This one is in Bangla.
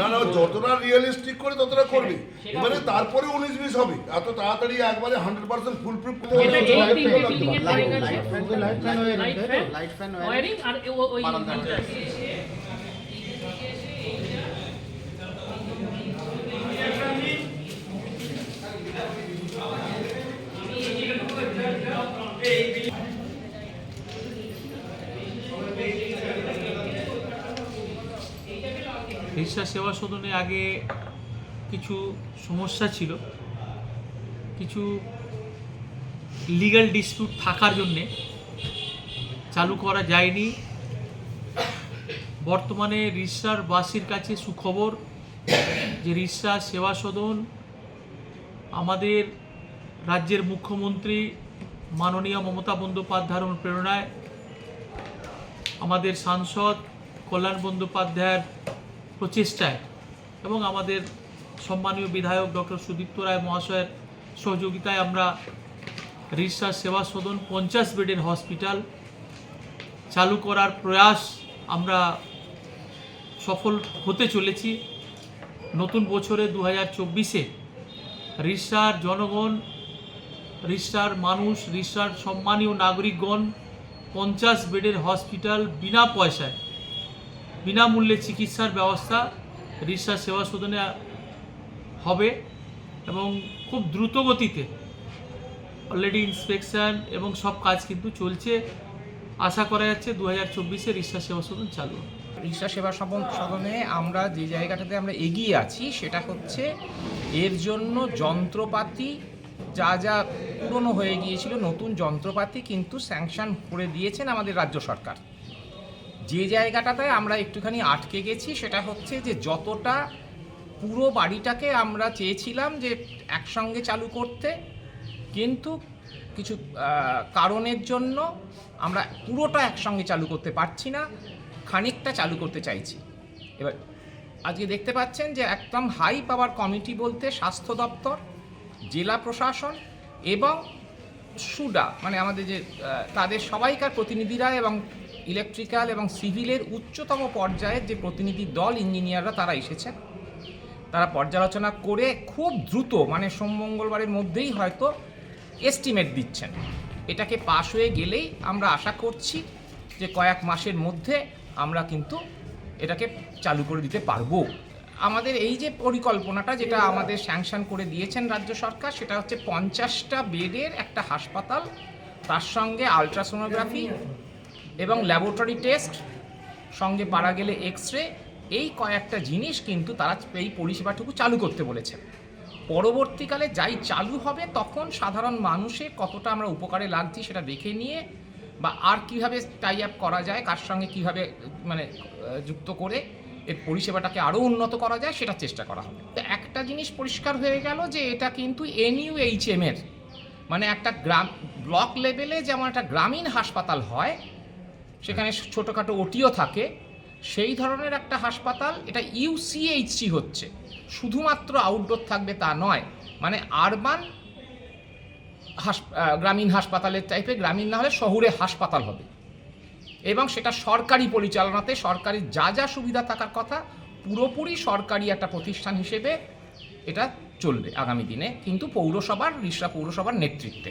না যতটা রিয়েলিস্টিক করে ততটা করবি। মানে তারপরে উনিশ বিশ হবে। এত তাড়াতাড়ি একবারে হান্ড্রেড পার্সেন্ট ফুল প্রুফ করতে হবে। রিক্সা সেবা সদনে আগে কিছু সমস্যা ছিল। কিছু লিগ্যাল ডিসপিউট থাকার জন্যে চালু করা যায়নি। বর্তমানে রিক্সার বাসীর কাছে সুখবর যে রিক্সা সেবা সদন আমাদের রাজ্যের মুখ্যমন্ত্রী মাননীয় মমতা বন্দ্যোপাধ্যায়ের অনুপ্রেরণায় আমাদের সাংসদ কল্যাণ বন্দ্যোপাধ্যায়ের প্রচেষ্টায় এবং আমাদের সম্মানীয় বিধায়ক ডক্টর সুদীপ্ত রায় মহাশয়ের সহযোগিতায় আমরা রিসা সেবা সদন পঞ্চাশ বেডের হসপিটাল চালু করার প্রয়াস আমরা সফল হতে চলেছি। নতুন বছরে দু হাজার চব্বিশে রিসার জনগণ, রিসার মানুষ, রিসার সম্মানীয় নাগরিকগণ পঞ্চাশ বেডের হসপিটাল বিনা পয়সায় বিনামূল্যে চিকিৎসার ব্যবস্থা রিসা সেবা সদনে হবে এবং খুব দ্রুত গতিতে অলরেডি ইন্সপেকশন এবং সব কাজ কিন্তু চলছে আশা করা যাচ্ছে দু হাজার চব্বিশে রিসা সেবা সদন চালু। রিক্সা সেবা সদনে আমরা যে জায়গাটাতে আমরা এগিয়ে আছি সেটা হচ্ছে এর জন্য যন্ত্রপাতি যা যা পুরনো হয়ে গিয়েছিল নতুন যন্ত্রপাতি কিন্তু স্যাংশন করে দিয়েছেন আমাদের রাজ্য সরকার যে জায়গাটাতে আমরা একটুখানি আটকে গেছি সেটা হচ্ছে যে যতটা পুরো বাড়িটাকে আমরা চেয়েছিলাম যে একসঙ্গে চালু করতে, কিন্তু কিছু কারণের জন্য আমরা পুরোটা একসঙ্গে চালু করতে পারছি না, খানিকটা চালু করতে চাইছি। এবার, আজকে দেখতে পাচ্ছেন যে একদম হাই পাওয়ার কমিটি বলতে স্বাস্থ্য দপ্তর, জেলা প্রশাসন এবং সুডা মানে আমাদের যে তাদের সবাইকার প্রতিনিধিরা এবং ইলেকট্রিক্যাল এবং সিভিলের উচ্চতম পর্যায়ের যে প্রতিনিধি দল ইঞ্জিনিয়াররা তারা এসেছেন। তারা পর্যালোচনা করে খুব দ্রুত মানে সোম মঙ্গলবারের মধ্যেই হয়তো এস্টিমেট দিচ্ছেন। এটাকে পাশ হয়ে গেলেই আমরা আশা করছি যে কয়েক মাসের মধ্যে আমরা কিন্তু এটাকে চালু করে দিতে পারব। আমাদের এই যে পরিকল্পনাটা যেটা আমাদের স্যাংশন করে দিয়েছেন রাজ্য সরকার, সেটা হচ্ছে পঞ্চাশটা বেডের একটা হাসপাতাল, তার সঙ্গে আলট্রাসোনোগ্রাফি এবং ল্যাবরেটরি টেস্ট সঙ্গে পারা গেলে এক্স রে এই কয়েকটা জিনিস কিন্তু তারা এই পরিষেবাটুকু চালু করতে বলেছে। পরবর্তীকালে যাই চালু হবে, তখন সাধারণ মানুষের কতটা আমরা উপকারে লাগছি সেটা দেখে নিয়ে বা আর কীভাবে টাই আপ করা যায়, কার সঙ্গে কীভাবে মানে যুক্ত করে এর পরিষেবাটাকে আরও উন্নত করা যায় সেটা চেষ্টা করা হবে। তো একটা জিনিস পরিষ্কার হয়ে গেল যে এটা কিন্তু এনইউএইচএম এর মানে একটা গ্রাম ব্লক লেভেলে যেমন একটা গ্রামীণ হাসপাতাল হয় সেখানে ছোটোখাটো ওটিও থাকে। সেই ধরনের একটা হাসপাতাল, এটা ইউসিএইচসি হচ্ছে। শুধুমাত্র আউটডোর থাকবে তা নয় মানে আরবান হাস গ্রামীণ হাসপাতালের টাইপের গ্রামীণ না হলে শহুরে হাসপাতাল হবে। এবং সেটা সরকারি পরিচালনাতে, সরকারি যা যা সুবিধা থাকার কথা, পুরোপুরি সরকারি একটা প্রতিষ্ঠান হিসেবে এটা চলবে আগামী দিনে। কিন্তু পৌরসভার, রিসরা পৌরসভার নেতৃত্বে।